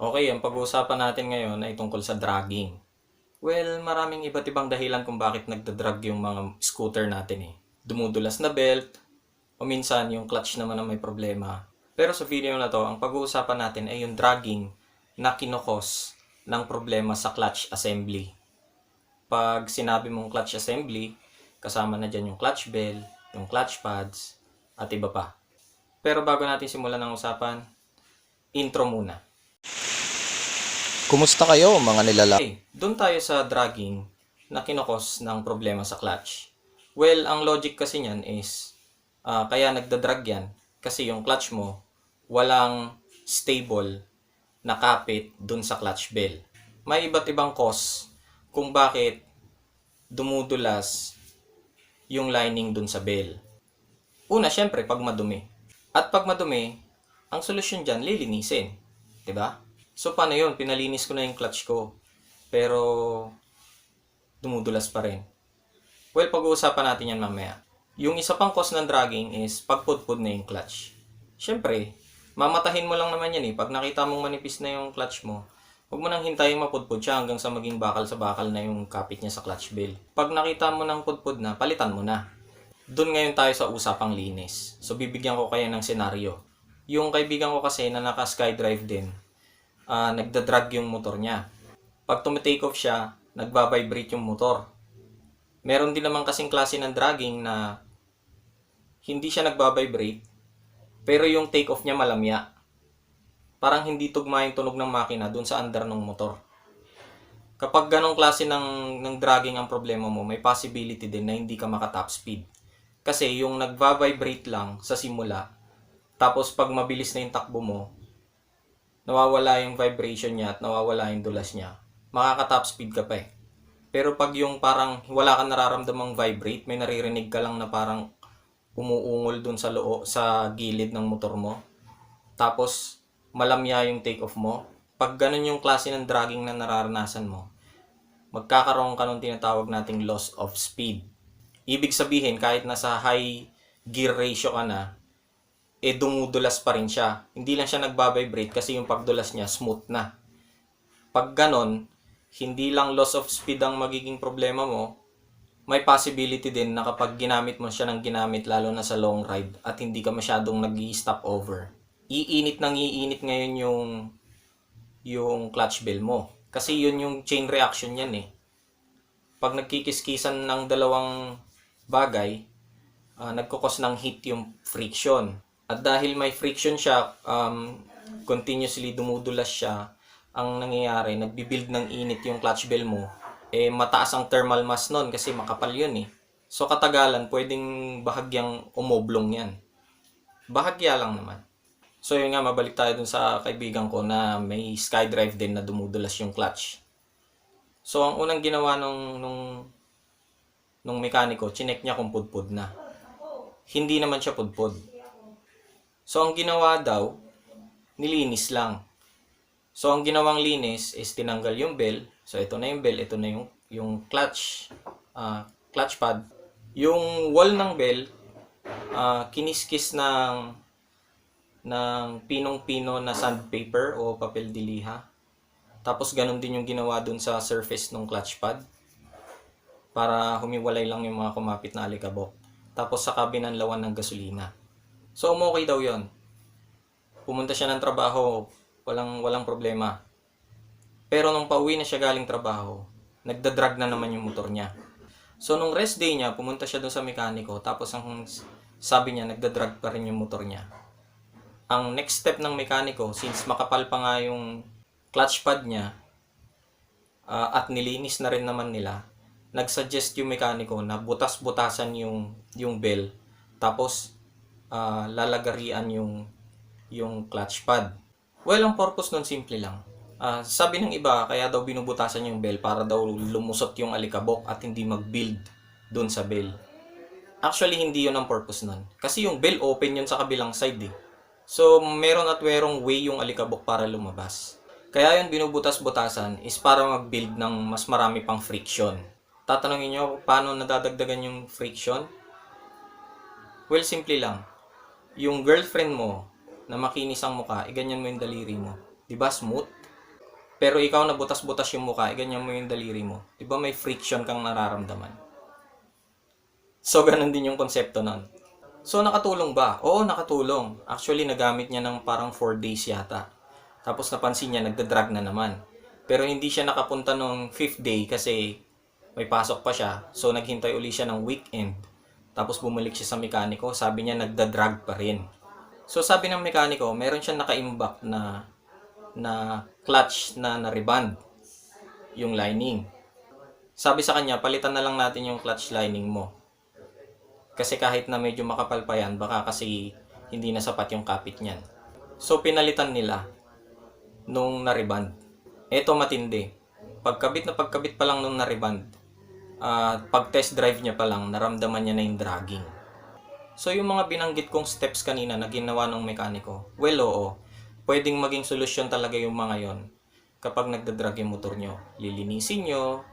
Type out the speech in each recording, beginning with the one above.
Okay, ang pag-uusapan natin ngayon ay tungkol sa dragging. Well, maraming iba't ibang dahilan kung bakit nagdadrag yung mga scooter natin eh. Dumudulas na belt, o minsan yung clutch naman ang may problema. Pero sa video na to, ang pag-uusapan natin ay yung dragging na kinokos ng problema sa clutch assembly. Pag sinabi mong clutch assembly, kasama na dyan yung clutch bell, yung clutch pads, at iba pa. Pero bago natin simulan ang usapan, intro muna. Kumusta kayo mga nilala? Okay, doon tayo sa dragging na kinokos ng problema sa clutch. Well, ang logic kasi niyan is, ah, kaya nagdadrag yan, kasi yung clutch mo, walang stable na kapit dun sa clutch bell. May iba't ibang cause kung bakit dumudulas yung lining dun sa bell. Una, syempre, pag madumi. At pag madumi, ang solusyon dyan, lilinisin. ba? So, paano yun? Pinalinis ko na yung clutch ko. Pero, dumudulas pa rin. Well, pag-uusapan natin yan mamaya. Yung isa pang cause ng dragging is pagpudpud na yung clutch. Siyempre, mamatahin mo lang naman yan eh. Pag nakita mong manipis na yung clutch mo, huwag mo nang hintayin mapudpud siya hanggang sa maging bakal sa bakal na yung kapit niya sa clutch bell. Pag nakita mo ng pudpud na, palitan mo na. Doon ngayon tayo sa usapang linis. So, bibigyan ko kayo ng senaryo. Yung kaibigan ko kasi na naka skydrive din, ah nagdadrag yung motor niya. Pag tumitake off siya, nagbabibrate yung motor. Meron din naman kasing klase ng dragging na hindi siya nagbabibrate, pero yung take off niya malamya. Parang hindi tugma yung tunog ng makina dun sa under ng motor. Kapag ganong klase ng, ng dragging ang problema mo, may possibility din na hindi ka maka-top speed. Kasi yung nagva-vibrate lang sa simula, tapos pag mabilis na yung takbo mo, nawawala yung vibration niya at nawawala yung dulas niya, makaka-top speed ka pa eh. Pero pag yung parang wala kang nararamdamang vibrate, may naririnig ka lang na parang umuungol dun sa loo, sa gilid ng motor mo. Tapos malamya yung take off mo. Pag ganun yung klase ng dragging na nararanasan mo, magkakaroon ka ng tinatawag nating loss of speed. Ibig sabihin, kahit nasa high gear ratio ka na, eh dumudulas pa rin siya. Hindi lang siya nagbabibrate kasi yung pagdulas niya smooth na. Pag ganon, hindi lang loss of speed ang magiging problema mo, may possibility din na kapag ginamit mo siya ng ginamit lalo na sa long ride at hindi ka masyadong nag stop over, iinit nang iinit ngayon yung yung clutch bell mo. Kasi yun yung chain reaction yan eh. Pag nagkikiskisan ng dalawang bagay, ah, nagkukos ng heat yung friction. At dahil may friction siya, um, continuously dumudulas siya, ang nangyayari, nagbibuild ng init yung clutch bell mo, eh mataas ang thermal mass nun kasi makapal yun eh. So katagalan, pwedeng bahagyang umoblong yan. Bahagya lang naman. So yun nga, mabalik tayo dun sa kaibigan ko na may skydrive din na dumudulas yung clutch. So ang unang ginawa nung, nung, nung mekaniko, chinek niya kung pudpud na. Hindi naman siya pudpud. So ang ginawa daw, nilinis lang. So ang ginawang linis is tinanggal yung bell. So ito na yung bell, ito na yung yung clutch ah, clutch pad. Yung wall ng bell ah, kiniskis ng ng pinong-pino na sandpaper o papel de liha. Tapos ganun din yung ginawa dun sa surface ng clutch pad para humiwalay lang yung mga kumapit na alikabok. Tapos sa binanlawan ng gasolina. So umokay daw yon. Pumunta siya ng trabaho, walang walang problema. Pero nung pauwi na siya galing trabaho, nagdadrag na naman yung motor niya. So nung rest day niya, pumunta siya doon sa mekaniko, tapos ang sabi niya, nagdadrag pa rin yung motor niya. Ang next step ng mekaniko, since makapal pa nga yung clutch pad niya, ah, at nilinis na rin naman nila, nagsuggest yung mekaniko na butas-butasan yung, yung bell, tapos ah, lalagarian yung, yung clutch pad. Well, ang purpose nun simple lang. Ah, sabi ng iba, kaya daw binubutasan yung bell para daw lumusot yung alikabok at hindi mag-build dun sa bell. Actually, hindi yun ang purpose nun. Kasi yung bell open yun sa kabilang side eh. So, meron at merong way yung alikabok para lumabas. Kaya yun binubutas-butasan is para mag-build ng mas marami pang friction. Tatanungin nyo, paano nadadagdagan yung friction? Well, simple lang. Yung girlfriend mo na makinis ang mukha, iganyan mo yung daliri mo. Di ba smooth? Pero ikaw na butas-butas yung mukha, eh, ganyan mo yung daliri mo. Di ba may friction kang nararamdaman? So, ganun din yung konsepto nun. So, nakatulong ba? Oo, nakatulong. Actually, nagamit niya ng parang 4 days yata. Tapos napansin niya, nagda-drag na naman. Pero hindi siya nakapunta nung 5th day kasi may pasok pa siya. So, naghintay uli siya ng weekend. Tapos bumalik siya sa mekaniko. Sabi niya, nagda-drag pa rin. So, sabi ng mekaniko, meron siyang naka-imbak na na clutch na na-reband yung lining. Sabi sa kanya, palitan na lang natin yung clutch lining mo. Kasi kahit na medyo makapal pa yan, baka kasi hindi na sapat yung kapit niyan. So, pinalitan nila nung na-reband. Ito matindi. Pagkabit na pagkabit pa lang nung na-reband, ah, pag test drive niya pa lang, naramdaman niya na yung dragging. So, yung mga binanggit kong steps kanina na ginawa ng mekaniko, well, oo. Pwedeng maging solusyon talaga yung mga yon kapag nagdadrag yung motor nyo. Lilinisin nyo,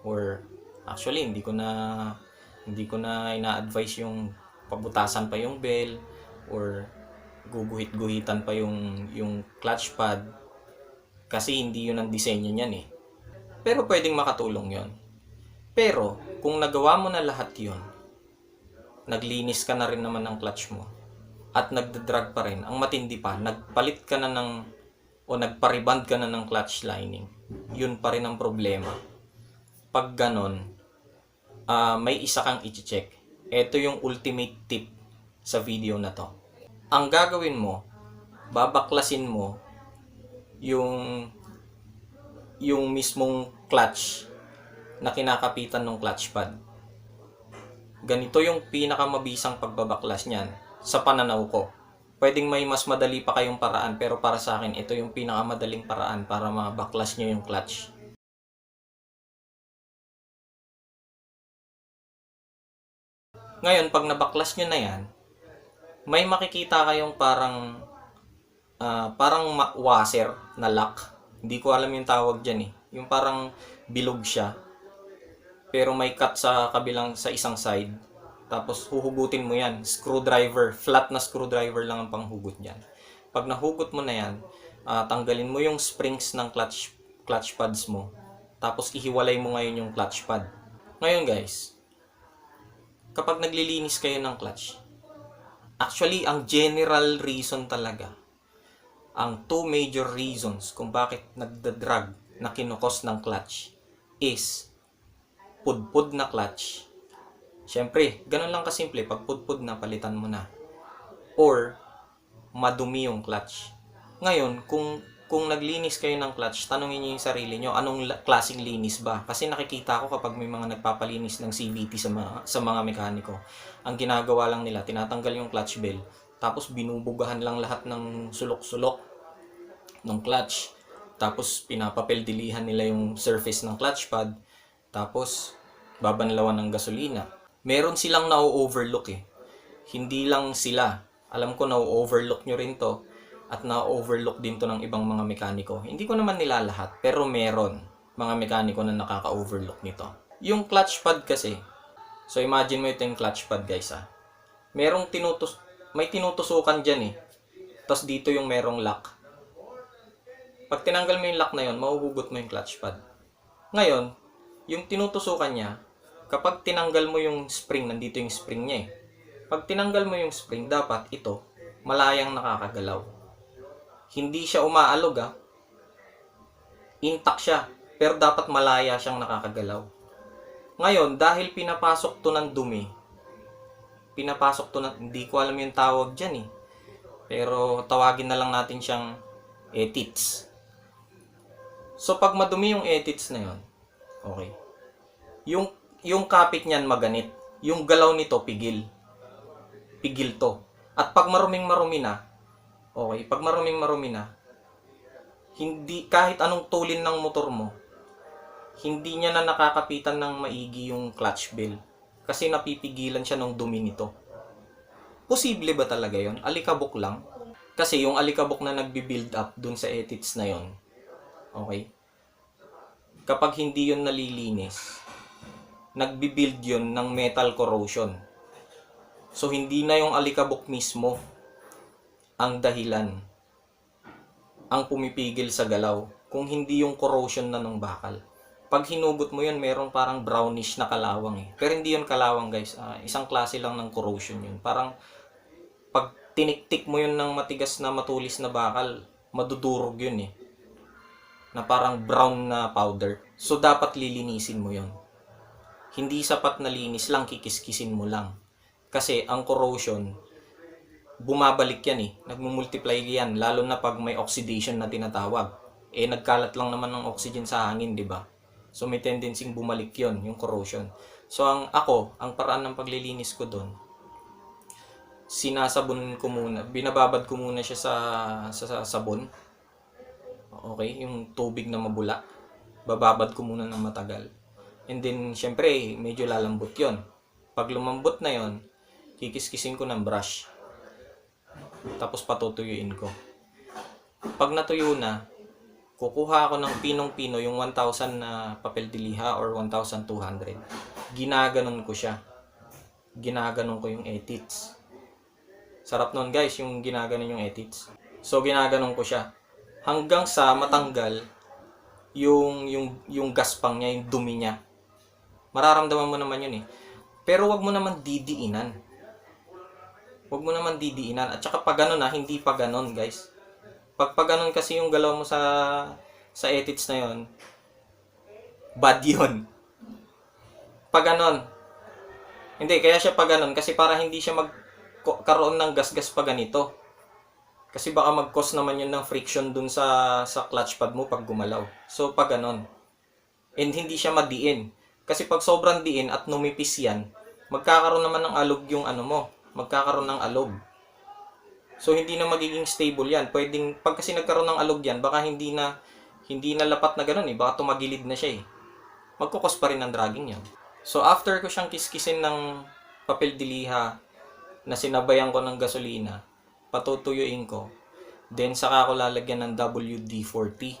or actually, hindi ko na hindi ko na ina-advise yung pabutasan pa yung bell or guguhit-guhitan pa yung yung clutch pad kasi hindi yun ang disenyo niyan eh. Pero pwedeng makatulong yon. Pero kung nagawa mo na lahat yon, naglinis ka na rin naman ng clutch mo at nagdadrag pa rin, ang matindi pa, nagpalit ka na ng o nagpariband ka na ng clutch lining. Yun pa rin ang problema. Pag ganon, ah, may isa kang i-check. Ito yung ultimate tip sa video na to. Ang gagawin mo, babaklasin mo yung yung mismong clutch na kinakapitan ng clutch pad. Ganito yung pinakamabisang pagbabaklas niyan sa pananaw ko. Pwedeng may mas madali pa kayong paraan pero para sa akin ito yung pinakamadaling paraan para mabaklas nyo yung clutch. Ngayon, pag nabaklas nyo na yan, may makikita kayong parang ah, parang washer na lock. Hindi ko alam yung tawag dyan eh. Yung parang bilog siya. Pero may cut sa kabilang sa isang side. Tapos huhugutin mo yan. Screwdriver. Flat na screwdriver lang ang panghugot niyan. Pag nahugot mo na yan, ah, tanggalin mo yung springs ng clutch, clutch pads mo. Tapos ihiwalay mo ngayon yung clutch pad. Ngayon guys, kapag naglilinis kayo ng clutch, actually ang general reason talaga, ang two major reasons kung bakit nagdadrag na kinukos ng clutch is pudpud na clutch. Siyempre, ganun lang kasimple. Pag pudpud na, palitan mo na. Or, madumi yung clutch. Ngayon, kung kung naglinis kayo ng clutch, tanongin niyo yung sarili niyo, anong la- klaseng linis ba? Kasi nakikita ko kapag may mga nagpapalinis ng CVT sa mga, sa mga mekaniko, ang ginagawa lang nila, tinatanggal yung clutch bell, tapos binubugahan lang lahat ng sulok-sulok ng clutch. Tapos pinapapel-dilihan nila yung surface ng clutch pad. Tapos babanlawan ng gasolina. Meron silang na-overlook eh. Hindi lang sila. Alam ko na-overlook nyo rin to. At na-overlook din to ng ibang mga mekaniko. Hindi ko naman nila lahat. Pero meron mga mekaniko na nakaka-overlook nito. Yung clutch pad kasi. So imagine mo ito yung clutch pad guys ah. Merong tinutus may tinutusukan dyan eh. Tapos dito yung merong lock. Pag tinanggal mo yung lock na yon, mahuhugot mo yung clutch pad. Ngayon, yung tinutusukan niya, kapag tinanggal mo yung spring, nandito yung spring niya eh. Pag tinanggal mo yung spring, dapat ito, malayang nakakagalaw. Hindi siya umaalog ah. Intact siya, pero dapat malaya siyang nakakagalaw. Ngayon, dahil pinapasok to ng dumi, pinapasok to ng, hindi ko alam yung tawag dyan eh. Pero tawagin na lang natin siyang etits. So pag madumi yung edits na yon, okay. Yung yung kapit niyan maganit. Yung galaw nito pigil. Pigil to. At pag maruming marumi na, okay, pag maruming marumi na, hindi kahit anong tulin ng motor mo, hindi niya na nakakapitan ng maigi yung clutch bell kasi napipigilan siya ng dumi nito. Posible ba talaga yon? Alikabok lang. Kasi yung alikabok na nagbi-build up dun sa edits na yon, Okay? Kapag hindi yun nalilinis, nagbi-build yun ng metal corrosion. So, hindi na yung alikabok mismo ang dahilan ang pumipigil sa galaw kung hindi yung corrosion na ng bakal. Pag hinugot mo yun, merong parang brownish na kalawang eh. Pero hindi yun kalawang guys. Ah, isang klase lang ng corrosion yun. Parang pag tiniktik mo yun ng matigas na matulis na bakal, madudurog yun eh. Na parang brown na powder. So dapat lilinisin mo yun. Hindi sapat na linis lang, kikiskisin mo lang. Kasi ang corrosion, bumabalik yan eh. Nagmumultiply yan. Lalo na pag may oxidation na tinatawag. Eh, nagkalat lang naman ng oxygen sa hangin, di ba? So, may tendency bumalik yon yung corrosion. So, ang ako, ang paraan ng paglilinis ko doon, sinasabon ko muna, binababad ko muna siya sa, sa, sa sabon. Okay, yung tubig na mabula. Bababad ko muna ng matagal. And then, syempre, medyo lalambot yon Pag lumambot na yon kikiskisin ko ng brush. Tapos patutuyuin ko. Pag natuyo na, kukuha ako ng pinong-pino yung 1,000 na papel de liha or 1,200. Ginaganon ko siya. Ginaganon ko yung etits. Sarap nun guys, yung ginaganon yung etits. So ginaganon ko siya hanggang sa matanggal yung yung yung gaspang niya, yung dumi niya. Mararamdaman mo naman yun eh. Pero wag mo naman didiinan. Wag mo naman didiinan. At saka pag ganun na, hindi pa ganun guys. Pag pag ganun kasi yung galaw mo sa sa edits na yon bad yun. Pag ganun. Hindi, kaya siya pag ganun kasi para hindi siya magkaroon ng gasgas pa ganito. Kasi baka mag-cause naman yun ng friction dun sa sa clutch pad mo pag gumalaw. So pag ganun. And hindi siya madiin. Kasi pag sobrang diin at numipis yan, magkakaroon naman ng alog yung ano mo. Magkakaroon ng alog. So hindi na magiging stable 'yan. Pwedeng pag kasi nagkaroon ng alog 'yan, baka hindi na hindi na lapat na ganoon eh, baka tumagilid na siya eh. Magkukos pa rin ng dragging 'yan. So after ko siyang kiskisin ng papel diliha na sinabayan ko ng gasolina, patutuyuin ko. Then saka ko lalagyan ng WD-40.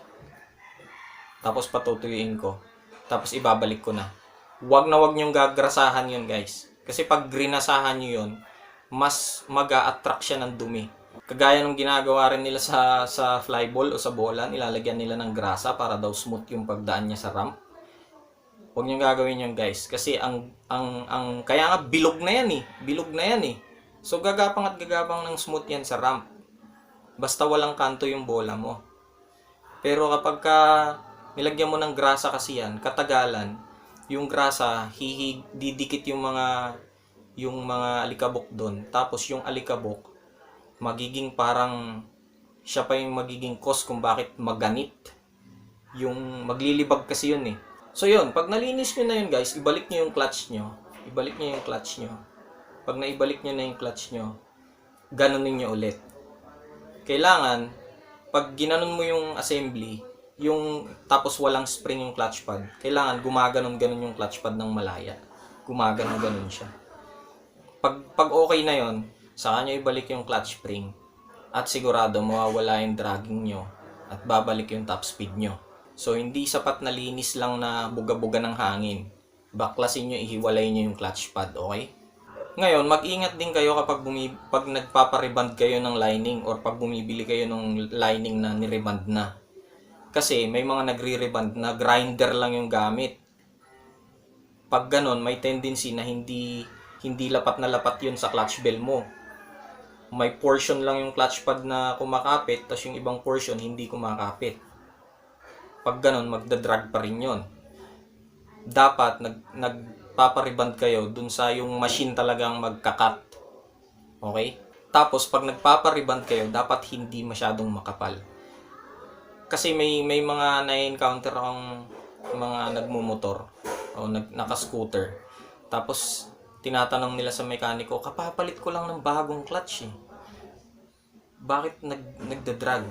Tapos patutuyuin ko. Tapos ibabalik ko na. Huwag na huwag niyong gagrasahan yun guys. Kasi pag grinasahan niyo yun, mas mag attract siya ng dumi. Kagaya ng ginagawa rin nila sa sa flyball o sa bola, nilalagyan nila ng grasa para daw smooth yung pagdaan niya sa ramp. Huwag niyo gagawin yun guys kasi ang ang ang kaya nga bilog na yan eh. Bilog na yan eh. So gagapang at gagapang ng smooth yan sa ramp. Basta walang kanto yung bola mo. Pero kapag ka nilagyan mo ng grasa kasi yan, katagalan, yung grasa, hihig, didikit yung mga yung mga alikabok doon. Tapos yung alikabok, magiging parang siya pa yung magiging cause kung bakit maganit. Yung maglilibag kasi yun eh. So yun, pag nalinis nyo na yun guys, ibalik nyo yung clutch nyo. Ibalik nyo yung clutch nyo. Pag naibalik nyo na yung clutch nyo, ganunin nyo ulit. Kailangan, pag ginanon mo yung assembly, yung tapos walang spring yung clutch pad, kailangan gumaganon-ganon yung clutch pad ng malaya. Gumaganon-ganon siya pag, pag okay na yon saka nyo ibalik yung clutch spring at sigurado mawawala yung dragging nyo at babalik yung top speed nyo. So, hindi sapat na linis lang na buga-buga ng hangin. Baklasin nyo, ihiwalay nyo yung clutch pad, okay? Ngayon, mag-ingat din kayo kapag bumi pag nagpapariband kayo ng lining or pag bumibili kayo ng lining na niriband na. Kasi may mga nagre-reband na grinder lang yung gamit. Pag ganon, may tendency na hindi hindi lapat na lapat yun sa clutch bell mo. May portion lang yung clutch pad na kumakapit, tapos yung ibang portion hindi kumakapit. Pag ganun, magdadrag pa rin yun. Dapat nag, nagpapariband kayo dun sa yung machine talagang magkakat. Okay? Tapos pag nagpapariband kayo, dapat hindi masyadong makapal. Kasi may may mga na-encounter akong mga nagmumotor o nag, naka-scooter. Tapos tinatanong nila sa mekaniko, kapapalit ko lang ng bagong clutch eh. Bakit nag, nagdadrag?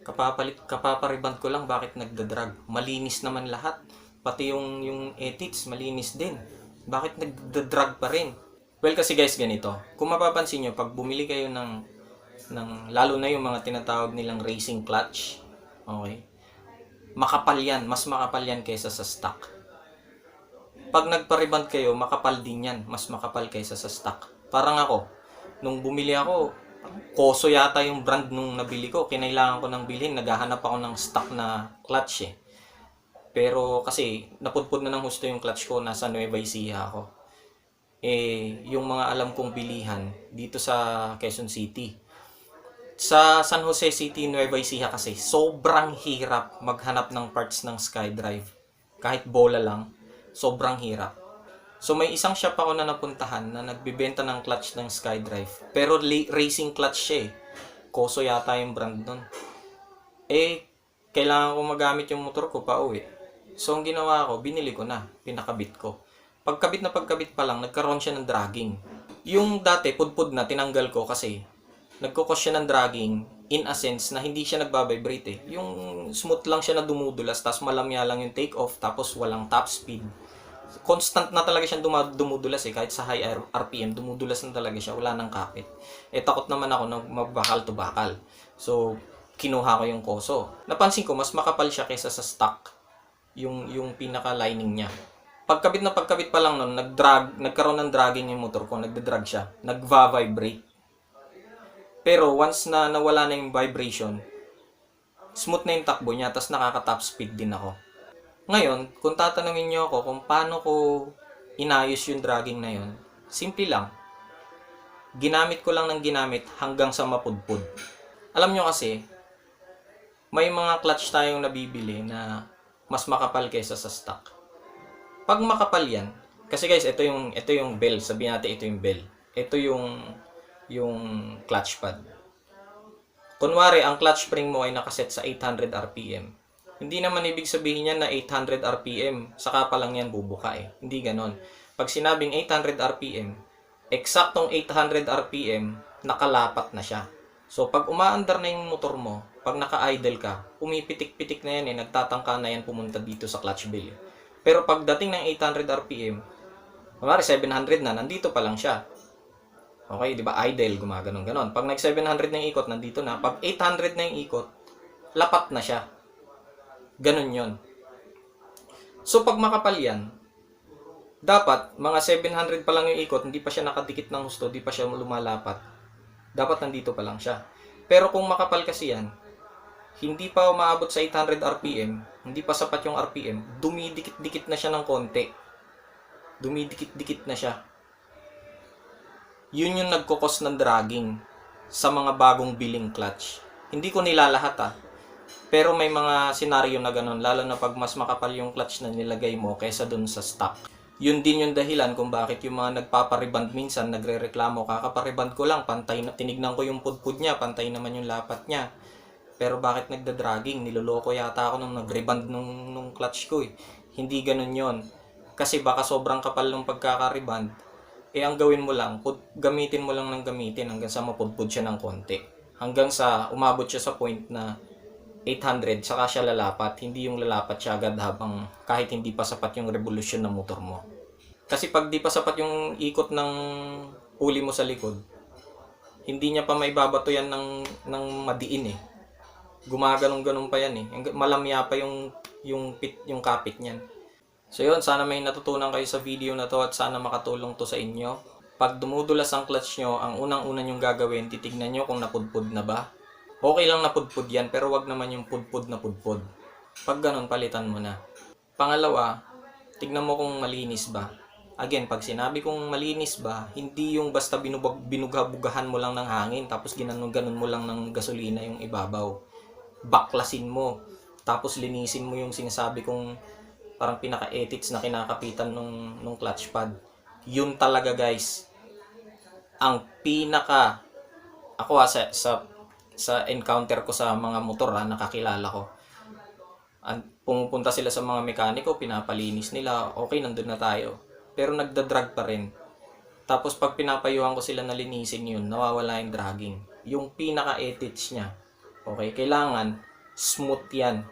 Kapapalit, kapapariband ko lang, bakit nagdadrag? Malinis naman lahat. Pati yung, yung etits, malinis din. Bakit nagdadrag pa rin? Well, kasi guys, ganito. Kung mapapansin nyo, pag bumili kayo ng, ng lalo na yung mga tinatawag nilang racing clutch, okay? Makapal yan, mas makapal yan kaysa sa stock pag nagpa-reband kayo, makapal din yan. Mas makapal kaysa sa stock. Parang ako, nung bumili ako, Koso yata yung brand nung nabili ko. Kinailangan ko ng bilhin. Naghahanap ako ng stock na clutch eh. Pero kasi napudpud na ng husto yung clutch ko. Nasa Nueva Ecija ako. Eh, yung mga alam kong bilihan dito sa Quezon City. Sa San Jose City, Nueva Ecija kasi, sobrang hirap maghanap ng parts ng SkyDrive. Kahit bola lang, sobrang hirap. So may isang shop ako na napuntahan na nagbibenta ng clutch ng SkyDrive. Pero racing clutch siya eh. Koso yata yung brand nun. Eh, kailangan ko magamit yung motor ko pa uwi. So ang ginawa ko, binili ko na, pinakabit ko. Pagkabit na pagkabit pa lang, nagkaroon siya ng dragging. Yung dati, pudpud na, tinanggal ko kasi nagkukos siya ng dragging in a sense na hindi siya nagbabibrate eh. Yung smooth lang siya na dumudulas, tapos malamya lang yung take off, tapos walang top speed. Constant na talaga siyang duma- dumudulas eh, kahit sa high RPM, dumudulas na talaga siya, wala nang kapit. Eh takot naman ako na magbakal to bakal. So, kinuha ko yung koso. Napansin ko, mas makapal siya kaysa sa stock, yung, yung pinaka-lining niya. Pagkabit na pagkabit pa lang nun, nag-drag, nagkaroon ng dragging yung motor ko, nagda-drag siya, nagva-vibrate. Pero once na nawala na yung vibration, smooth na yung takbo niya, tapos nakaka-top speed din ako. Ngayon, kung tatanungin niyo ako kung paano ko inayos yung dragging na yun, simple lang. Ginamit ko lang ng ginamit hanggang sa mapudpud. Alam nyo kasi, may mga clutch tayong nabibili na mas makapal kaysa sa stock. Pag makapal yan, kasi guys, ito yung ito yung bell, sabihin natin ito yung bell. Ito yung yung clutch pad. Kunwari, ang clutch spring mo ay nakaset sa 800 RPM. Hindi naman ibig sabihin yan na 800 RPM, saka pa lang yan bubuka eh. Hindi ganon. Pag sinabing 800 RPM, eksaktong 800 RPM, nakalapat na siya. So, pag umaandar na yung motor mo, pag naka-idle ka, pumipitik-pitik na yan eh, nagtatangka na yan pumunta dito sa clutch bell. eh. Pero pagdating ng 800 RPM, kumari 700 na, nandito pa lang siya. Okay, di ba? Idle, gumaganon ganon. Pag nag 700 na yung ikot, nandito na. Pag 800 na yung ikot, lapat na siya. Ganon yon. So, pag makapal yan, dapat, mga 700 pa lang yung ikot, hindi pa siya nakadikit ng husto, hindi pa siya lumalapat. Dapat nandito pa lang siya. Pero kung makapal kasi yan, hindi pa umaabot sa 800 RPM, hindi pa sapat yung RPM, dumidikit-dikit na siya ng konti. Dumidikit-dikit na siya. Yun yung nagkukos ng dragging sa mga bagong billing clutch. Hindi ko nilalahat ah. Pero may mga senaryo na ganun, lalo na pag mas makapal yung clutch na nilagay mo kaysa dun sa stock. Yun din yung dahilan kung bakit yung mga nagpapariband minsan nagre-reklamo, kakapariband ko lang, pantay na, tinignan ko yung pudpud niya, pantay naman yung lapat niya. Pero bakit nagda-dragging? Niloloko yata ako nung nag-reband nung, nung clutch ko eh. Hindi ganun yon Kasi baka sobrang kapal ng pagkakariband, eh ang gawin mo lang, gamitin mo lang ng gamitin hanggang sa mapudpud siya ng konti. Hanggang sa umabot siya sa point na 800, saka siya lalapat. Hindi yung lalapat siya agad habang kahit hindi pa sapat yung revolution ng motor mo. Kasi pag di pa sapat yung ikot ng huli mo sa likod, hindi niya pa may babato yan ng, ng madiin eh. Gumaganong-ganong pa yan eh. Malamya pa yung, yung, pit, yung kapit niyan. So yun, sana may natutunan kayo sa video na to at sana makatulong to sa inyo. Pag dumudulas ang clutch nyo, ang unang-una nyong gagawin, titignan nyo kung napudpud na ba. Okay lang napudpud yan, pero wag naman yung pudpud na pudpud. Pag ganun, palitan mo na. Pangalawa, tignan mo kung malinis ba. Again, pag sinabi kong malinis ba, hindi yung basta binubag, binughabugahan mo lang ng hangin, tapos ginanon-ganon mo lang ng gasolina yung ibabaw. Baklasin mo. Tapos linisin mo yung sinasabi kong parang pinaka-edits na kinakapitan nung, nung clutch pad. Yun talaga guys. Ang pinaka ako ah, sa, sa sa encounter ko sa mga motor ah, nakakilala ko. An, pumupunta sila sa mga mekaniko, pinapalinis nila, okay, nandun na tayo. Pero nagda-drag pa rin. Tapos pag pinapayuhan ko sila na linisin yun, nawawala yung dragging. Yung pinaka-edits niya, okay, kailangan smooth yan.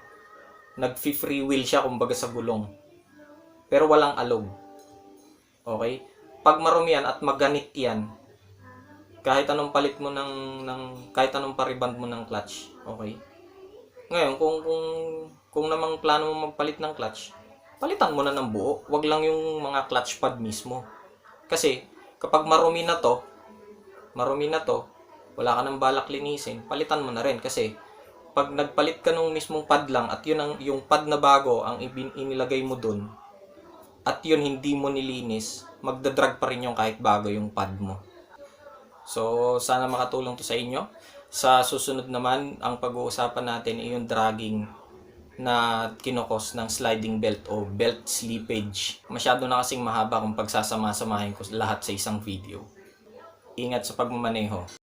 Nag-free wheel siya kumbaga sa gulong. Pero walang alog. Okay? Pag marumi yan at maganit yan, kahit anong palit mo ng, ng kahit anong pariband mo ng clutch, okay? Ngayon, kung kung kung namang plano mo magpalit ng clutch, palitan mo na ng buo. Wag lang yung mga clutch pad mismo. Kasi kapag marumi na to, marumi na to, wala ka nang balak linisin, palitan mo na rin kasi pag nagpalit ka nung mismong pad lang at yun ang yung pad na bago ang inilagay mo dun at yun hindi mo nilinis, magdadrag pa rin yung kahit bago yung pad mo. So, sana makatulong to sa inyo. Sa susunod naman, ang pag-uusapan natin ay yung dragging na kinokos ng sliding belt o belt slippage. Masyado na kasing mahaba kung pagsasama-samahin ko lahat sa isang video. Ingat sa pagmamaneho.